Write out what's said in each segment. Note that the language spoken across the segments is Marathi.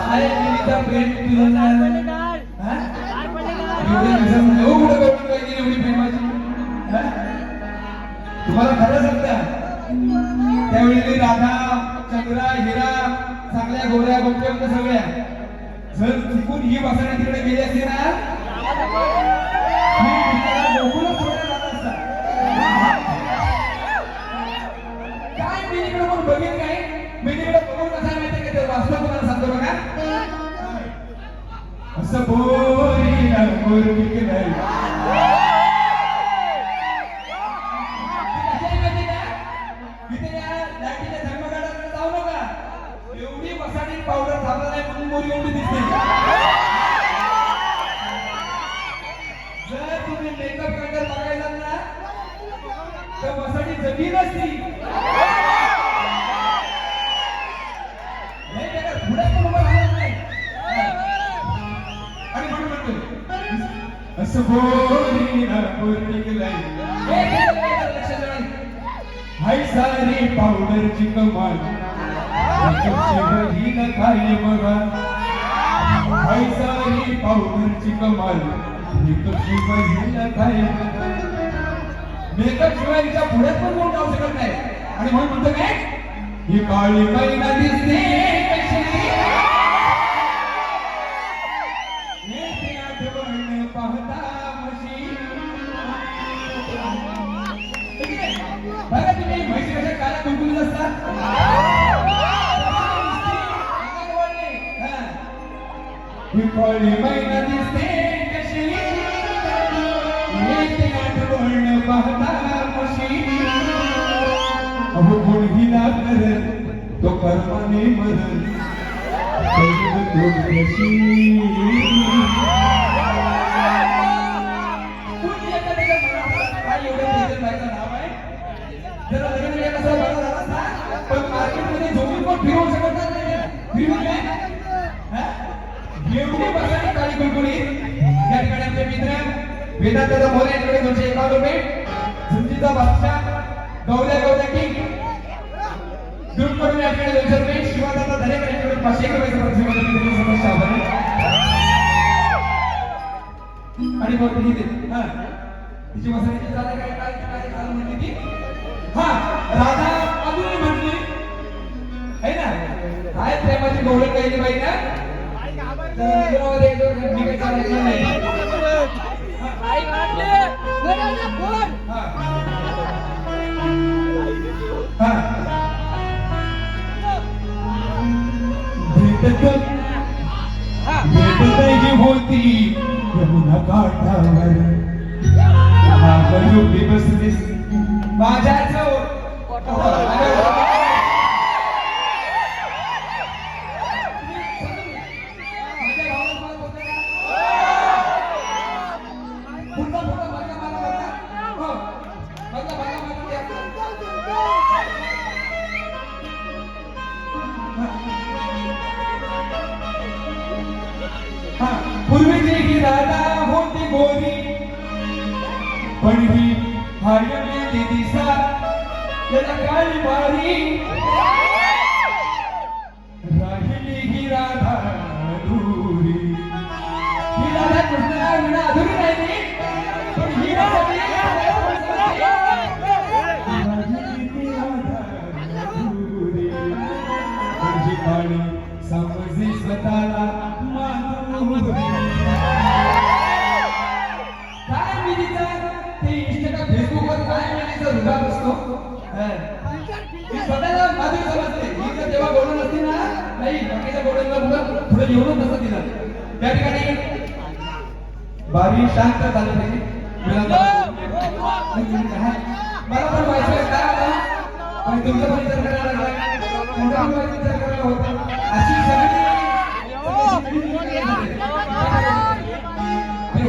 काय एवढी प्रेमाची? हा? तुम्हाला खरं सांगता त्यावेळी राधा चंद्रा हिरा चांगल्या गोऱ्या गोप्या होत्या सगळ्या जर चुकून ही वासना तिकडे गेली असते ना? असं नाही एवढी मसाली पावडर झाला नाही म्हणून मोरी एवढी दिसते पावडरची कमाल ही न काय बघा. पैसा ही पावडरची कमाल ही न काय मेकअप शिवाय तिच्या पुढे पण कोण जाऊ शकत नाही. आणि म्हणून म्हणतो काय? ही काळी मैना दिसते. कशी पाहता. कुंकुलीत असतात विफळी मैना दिसते कशी येते आठवण पाहता मशी अहो कोणही ना करत तो कर्माने मरत करील तो कशी कुणी एखाद्याच्या मनात काय एवढं तेजस बाईचं नाव आहे? नाही काय हा? काळी कुलकुली या ठिकाणी आमचे मित्र मोरे यांच्याकडे दोनशे एकावन्न रुपये. बादशाह गौऱ्या गौऱ्या किंग. ग्रुप या ठिकाणी दोनशे रुपये. यांच्याकडे पाचशे एक रुपये समस्या आभारी. आणि मग ती हा. तिची जागा काय काय काय म्हणली ती? हा राधा हा भेटत भेट नाही होती यमुना काठावर महाबळी होती गोरी पण ही हायवेली दिसा त्याला काळी भारी पुढे निवडून कसं दिलं? त्या ठिकाणी बारी शांत झाली पाहिजे. हो, हो, हो, मला पण व्हायचं काय आला पण तुमचा पण विचार करायला लागला. तुमचा पण विचार करायला होता. अशी सगळी आणि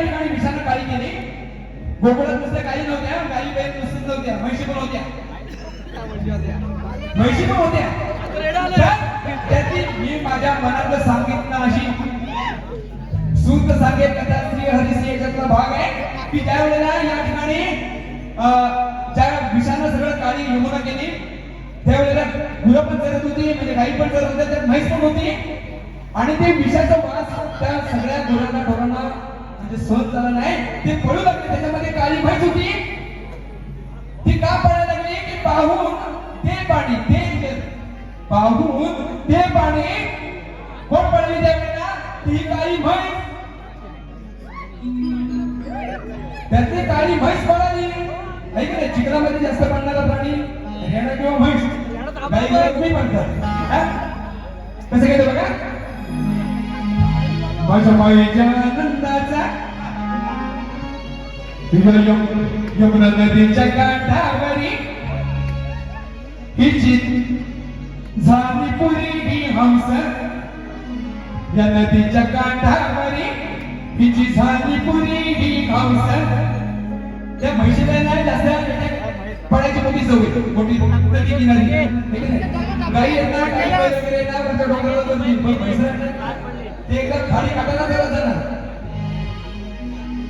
गोकुळात नुसत्या गायी नव्हत्या गायी बैल नुसतं नव्हत्या. म्हैशी पण होत्या. म्हैशी पण होत्या. त्याची मी माझ्या मनात सांगितलं अशी सूत सांगे कथा श्री हरिसी याच्यातला भाग आहे? की त्या वेळेला या ठिकाणी अं, ज्या विषानं सगळं काळी यमुना केली त्यावेळेला गुरं पण करत होती म्हणजे गाई पण करत होत्या त्यात म्हैस पण होती. आणि ते विषाचा वास त्या सगळ्या गुरांना ढोरांना ते सहन झाला नाही ते पळू लागले त्याच्यामध्ये काळी म्हैस होती. ती का पडायला लागली? की पाहून ते पाणी ते पाहून ते पाणी कोण पडली त्यावेळेला ती काळी म्हैस. त्यातली काळी म्हैस पळाली. ऐक ना चिखलामध्ये जास्त पडणारा प्राणी हरियाणा किंवा म्हैस. गाई तुम्ही म्हणतात कसं केलं बघा? माझ्या माईच्या आनंदाचा यम- यमुना नदीच्या काठावरी हिची झाली पुरी ही हंस या नदीच्या काठावरी हिची झाली पुरी ही हंस त्या म्हैशीला नाही जास्त पडायची मोठी सवय मोठी नदी किनारी है की नाही? गाई येतात गाई बैल वगैरे येतात वरच्या ते एकदा खाली काटायला करायचं ना.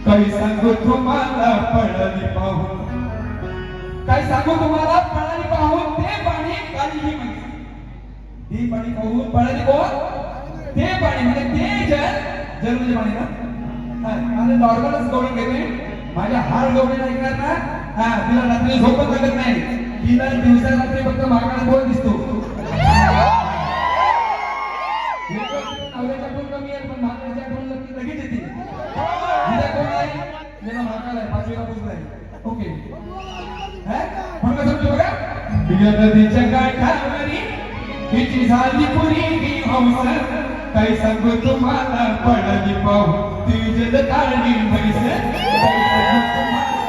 काही सांगू तुम्हाला पळाली पाहून. काय सांगू तुम्हाला पळाली पाहून ते पाणी काळी म्हणजे ते पाणी पाहून पळाली कोण? ते पाणी म्हणजे ते जल जल म्हणजे पाणी ना? माझं नॉर्मलच गवळण घेते माझ्या हार गवळण ऐकणार ना? हा तिला रात्री झोपत लागत नाही. तिला दिवसा रात्री फक्त मागाला बोल दिसतो? ओके. म्हणून कसं म्हणतो बघा? जगदीच्या नदीच्या काठावरी हिची झाली पुरी ही हंस काही सांगू तुम्हाला पडली पाहू. ती जल काढली म्हैस काही सांगू तुम्हाला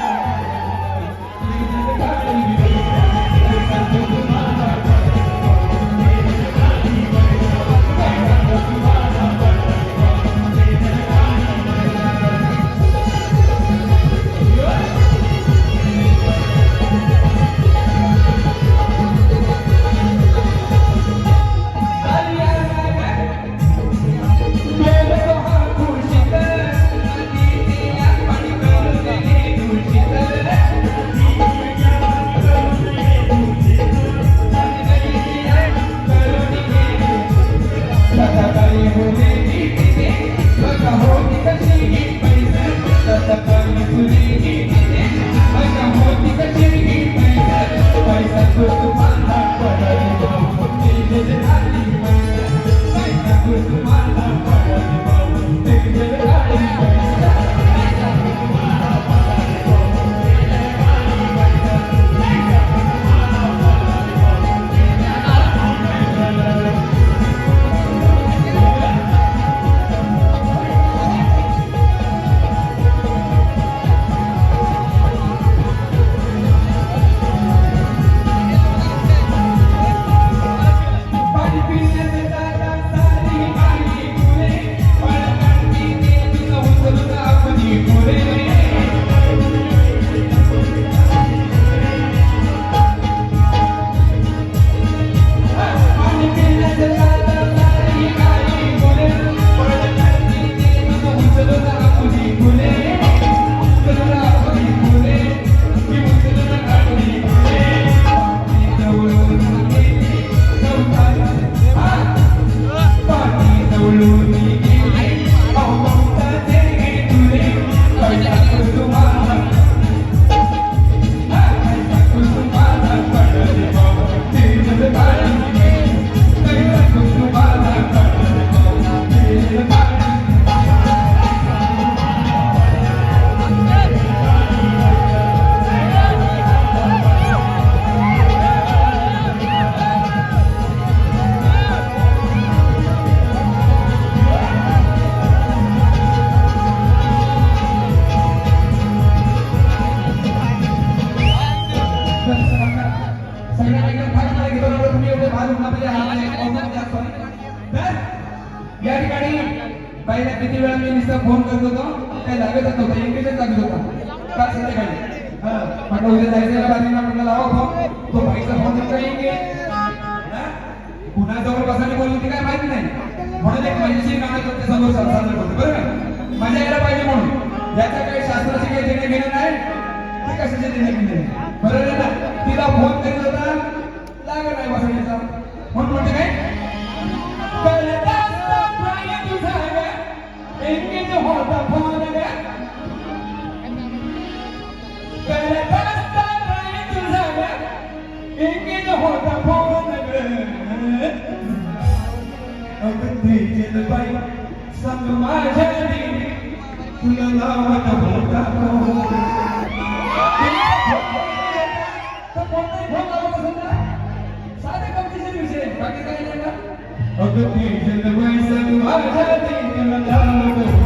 Thank you. या ठिकाणी पहिला किती वेळा मी नुसता फोन करत होतो काही लागतच नव्हता इंग्लिशच लागत होता. का संध्याकाळी? म्हटलं उद्या जायचं बारीला म्हटलं लावा फोन तो भाईचा फोन तर इंग्लिश हा? पुन्हा जवळ बसायला बोलली ते काय माहिती नाही. म्हणून एक मजेशीर गाणं तुमच्यासमोर सा- सादर करतो बरोबर? मजा यायला पाहिजे म्हणून. याचा काही शास्त्राचे काही देणे घेणं नाही. ते कशाचे देणे घेणे नाही? काही नाही ना? अगदी जलबाई संग माझ्या दिली, तुला लावत होता